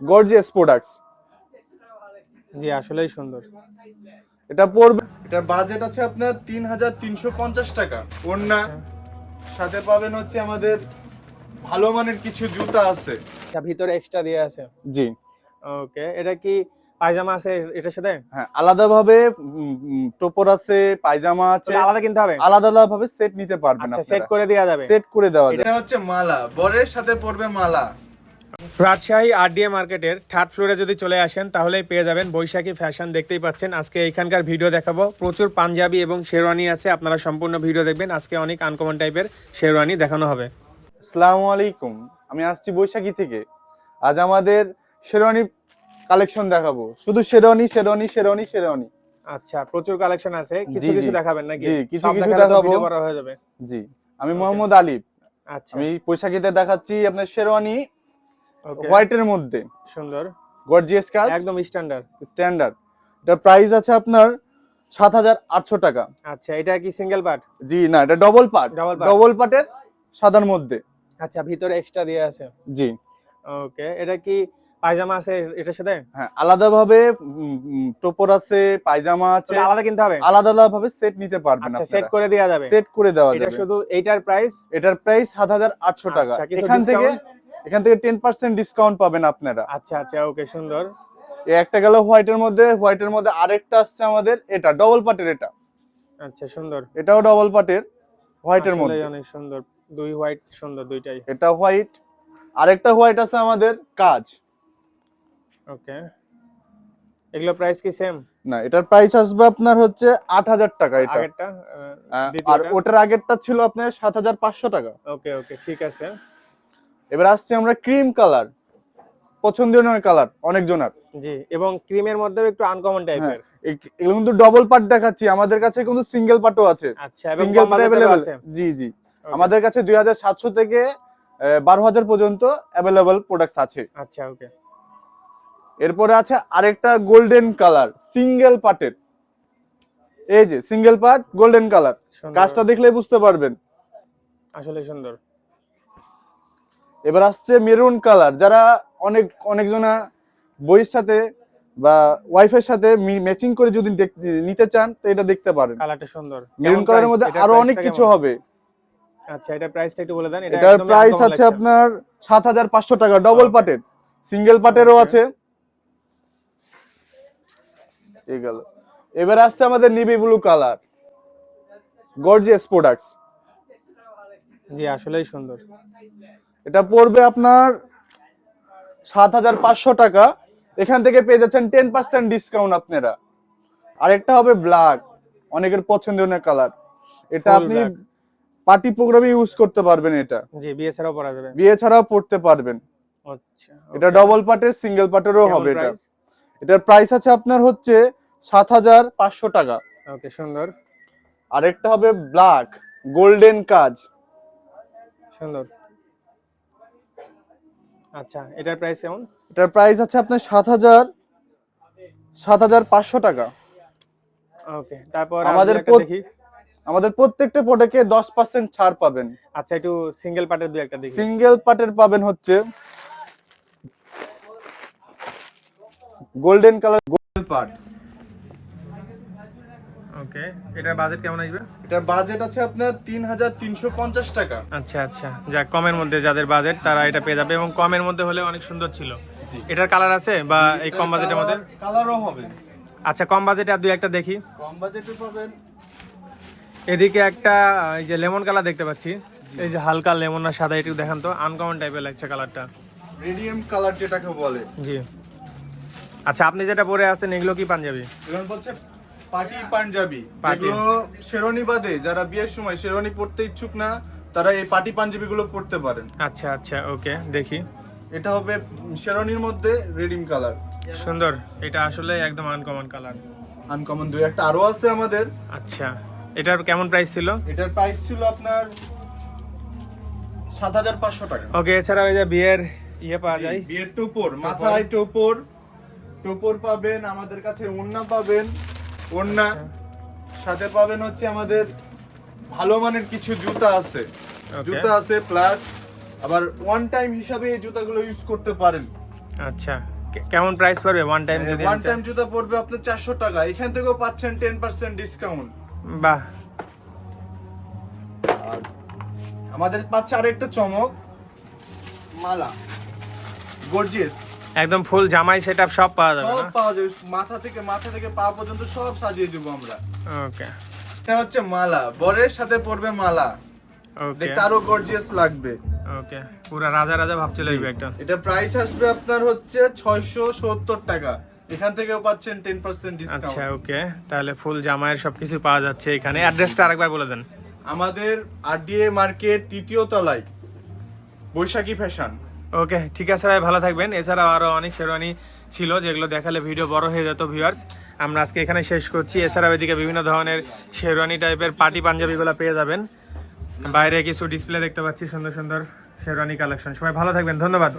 Gorgeous products জি আসলেই সুন্দর। এটা পড়বে এটার বাজেট আছে আপনার তিন হাজার তিনশো পঞ্চাশ টাকা। ওড়না সাথে পাবেন হচ্ছে আমাদের ভালো মানের কিছু জুতা আছে। আচ্ছা ভিতরে এক্সট্রা দিয়ে আছে। জি। ওকে এটা কি পায়জামা আছে এটার সাথে? হ্যাঁ আলাদাভাবে টোপর আছে পায়জামা আছে। ওটা আলাদা কিনতে হবে? আলাদা আলাদা ভাবে সেট নিতে পারবেন আচ্ছা সেট করে দেওয়া যাবে। সেট করে দেওয়া যায় এটা হচ্ছে মালা বরের সাথে পড়বে মালা। রাজশাহী আরডিএ মার্কেটের থার্ড ফ্লোরে যদি চলে আসেন তাহলেই পেয়ে যাবেন বৈশাখী ফ্যাশন দেখতেই পাচ্ছেন। আজকে এখানকার ভিডিও দেখাবো। প্রচুর পাঞ্জাবি এবং শেরওয়ানি আছে আপনারা সম্পূর্ণ ভিডিও দেখবেন। আজকে অনেক আনকমন টাইপের শেরওয়ানি দেখানো হবে। আসসালামু আলাইকুম। আমি আসছি বৈশাখী থেকে। আজ আমাদের শেরওয়ানি কালেকশন দেখাবো। শুধু শেরওয়ানি শেরওয়ানি শেরওয়ানি শেরওয়ানি। আচ্ছা প্রচুর কালেকশন আছে। কিছু কিছু দেখাবেন নাকি? জি, কিছু কিছু দেখাবো। করা হয়ে যাবে। জি আমি মোহাম্মদ আলিফ। আচ্ছা। আমি বৈশাখীতে দেখাচ্ছি আপনার শেরওয়ানি হোয়াইটের মধ্যে। সুন্দর। গর্জিয়াস কাজ? একদম স্ট্যান্ডার্ড স্ট্যান্ডার্ড এটার প্রাইস আছে আপনার সাত হাজার আটশো টাকা। আচ্ছা এটা কি সিঙ্গেল পার্ট জি না এটা ডবল পার্ট ডবল পার্টের সাদার মধ্যে। আচ্ছা ভিতরে এক্সট্রা দিয়ে আছে। জি। ওকে এটা কি পায়জামা আছে এটার সাথে? হ্যাঁ আলাদাভাবে টোপর আছে পায়জামা আছে। আলাদা কিনতে হবে? আলাদা আলাদা ভাবে সেট নিতে পারবেন আচ্ছা সেট করে দেওয়া যাবে। সেট করে দেওয়া এটা শুধু এইটার প্রাইস এটার প্রাইস সাত হাজার আটশো টাকা। এখান থেকে? এখান থেকে টেন পার্সেন্ট ডিসকাউন্ট পাবেন আপনারা। আচ্ছা আচ্ছা ওকে সুন্দর। এই একটা গেল হোয়াইটের মধ্যে হোয়াইটের মধ্যে আরেকটা আসছে আমাদের এটা ডবল পার্টের এটা। আচ্ছা সুন্দর। এটাও ডবল পার্টের হোয়াইটের মধ্যে। অনেক সুন্দর। দুই হোয়াইট সুন্দর দুইটাই। এটা হোয়াইট আরেকটা হোয়াইট আছে আমাদের কাজ। ওকে। এগুলো প্রাইস কি সেম না এটার প্রাইস আসবে আপনার হচ্ছে আট হাজার টাকা এটা। আগেরটা আর ওটার আগেরটা ছিল আপনার সাত হাজার পাঁচশো টাকা। ওকে ওকে ঠিক আছে। এবার আসছে আমরা ক্রিম কালার। পছন্দনীয় কালার অনেক জনার জি এবং ক্রিমের মধ্যে একটু আনকমন টাইপের এগুলো কিন্তু ডবল পার্ট দেখাচ্ছি আমাদের কাছে কিন্তু সিঙ্গেল পার্টও আছে। আচ্ছা সিঙ্গেল পার্ট আছে। জি জি। আমাদের কাছে দুই হাজার সাতশো থেকে বারো হাজার পর্যন্ত অ্যাভেলেবল প্রোডাক্টস আছে। আচ্ছা ওকে এরপরে আছে আরেকটা গোল্ডেন কালার সিঙ্গেল পার্টের এই যে সিঙ্গেল পার্ট গোল্ডেন কালার কাজটা দেখলে বুঝতে পারবেন। আসলে সুন্দর। এবার আসছে মেরুন কালার। যারা অনেক অনেকজনা বইয়ের সাথে বা ওয়াইফের সাথে ম্যাচিং করে যদি নিতে চান তো এটা দেখতে পারেন। কালারটা সুন্দর। মেরুন কালারের মধ্যে আরও অনেক কিছু হবে। আচ্ছা এটা প্রাইসটা একটু বলে দেন। এটা এটার প্রাইস আছে আপনার সাত হাজার পাঁচশো টাকা ডবল. পার্টের সিঙ্গেল Okay. আছে। এই গেল। এবার আসছে আমাদের navy blue colour gorgeous products জি আসলেই সুন্দর। এটা পড়বে আপনার সাত হাজার পাঁচশো টাকা। এখান থেকে পেয়ে যাচ্ছেন টেন পার্সেন্ট ডিসকাউন্ট আপনারা। আরেকটা হবে ব্ল্যাক অনেকের পছন্দনীয় কালার এটা আপনি পার্টি প্রোগ্রামে ইউজ করতে পারবেন এটা। জি বিয়ে ছাড়াও পরা যাবে। বিয়ে ছাড়াও পড়তে পারবেন। আচ্ছা এটা ডবল পার্টের সিঙ্গেল পার্টেরও হবে এটা। এটার প্রাইস আছে আপনার হচ্ছে সাত হাজার পাঁচশো টাকা। ওকে সুন্দর। আরেকটা হবে ব্ল্যাক গোল্ডেন কাজ সুন্দর। আচ্ছা এটার প্রাইস কেমন? এটার প্রাইস আছে আপনার সাত হাজার সাত হাজার পাঁচশো টাকা। ওকে তারপর আমাদের দেখি। আমাদের প্রত্যেকটা প্রোডাক্টে দশ পার্সেন্ট ছাড় পাবেন। আচ্ছা একটু সিঙ্গেল পার্টের দুই একটা দেখি। সিঙ্গেল পার্টের পাবেন হচ্ছে golden colour golden part okay এটার বাজেট কেমন আসবে? এটার বাজেট আছে আপনার তিন হাজার তিনশো পঞ্চাশ টাকা। আচ্ছা আচ্ছা যা কমের মধ্যে যাদের বাজেট তারা এটা পেয়ে যাবে এবং কমের মধ্যে হলে অনেক সুন্দর ছিল। জি। এটার কালার আছে বা এই কম বাজেটের মধ্যে? কালারও হবে। আচ্ছা কম বাজেটে আর দুই একটা দেখি। কম বাজেটে পাবেন। এদিকে একটা এই যে লেমন কালার দেখতে পাচ্ছি। এই যে হালকা লেমন আর সাদা একটু দেখান তো। আনকমন টাইপের লাগছে কালারটা রেডিয়াম কালার যেটাকে বলে। জি। আচ্ছা আপনি যেটা পরে আছেন এগুলো কি পাঞ্জাবি? এগুলো হচ্ছে পার্টি পাঞ্জাবি। যেগুলো শেরনি বাদে যারা বিয়ের সময় শেরনি পড়তে ইচ্ছুক না তারা এই পার্টি পাঞ্জাবি গুলো পড়তে পারেন। আচ্ছা আচ্ছা ওকে দেখি। এটা হবে শেরনির মধ্যে রেডিম কালার সুন্দর এটা আসলে একদম আনকমন কালার আনকমন দুই একটা আরও আছে আমাদের। আচ্ছা এটার কেমন প্রাইস ছিল? এটার প্রাইস ছিল আপনার সাত হাজার পাঁচশো টাকা। ওকে এছাড়া ওই যে বিয়ের ইয়ে পাওয়া যায়। বিয়ের টোপর মাথায় টোপর। টোপর পাবেন আমাদের কাছে ওন্না পাবেন। ওন্না সাথে পাবেন হচ্ছে আমাদের ভালো মানের কিছু জুতা আছে. জুতা আছে প্লাস আবার ওয়ান টাইম হিসাবে এই জুতাগুলো ইউজ করতে পারেন। আচ্ছা। কেমন প্রাইস পড়বে ওয়ান টাইম যদি ওয়ান টাইম জুতা পড়বে আপনার চারশো টাকা। এখান থেকেও পাচ্ছেন টেন পার্সেন্ট ডিসকাউন্ট বাহ। আমাদের পাচ্ছে আরেকটা চমক। মালা। গর্জিয়াস একদম ফুল জামাই সেটআপ সব পাওয়া যাবে সব পাওয়া যাবে। মাথা থেকে মাথা থেকে পা পর্যন্ত সব সাজিয়ে দেবো আমরা। ওকে এটা হচ্ছে মালা। বরের সাথে পরবে মালা। ওকে দেখতে আরও গর্জিয়াস লাগবে। ওকে পুরো রাজা রাজা ভাব চলে আসবে একটা। এটা প্রাইস আসবে আপনার হচ্ছে ছয়শো সত্তর টাকা। এখান থেকেও পাচ্ছেন টেন পার্সেন্ট আচ্ছা ওকে তাহলে ফুল জামাইয়ের সবকিছু পাওয়া যাচ্ছে এখানে। অ্যাড্রেসটা আরেকবার বলে দেন। আমাদের আরডিএ মার্কেট তৃতীয় তলায় বৈশাখী ফ্যাশন ওকে ঠিক আছে ভাই, ভালো থাকবেন। এছাড়াও আরও অনেক শেরওয়ানি ছিল যেগুলো দেখালে ভিডিও বড় হয়ে যেত ভিউয়ার্স আমরা আজকে এখানে শেষ করছি। এছাড়াও এদিকে বিভিন্ন ধরনের শেরওয়ানি টাইপের পার্টি পাঞ্জাবিগুলো পেয়ে যাবেন। বাইরে কিছু ডিসপ্লে দেখতে পাচ্ছি, সুন্দর সুন্দর শেরওয়ানি কালেকশন সবাই ভালো থাকবেন, ধন্যবাদ।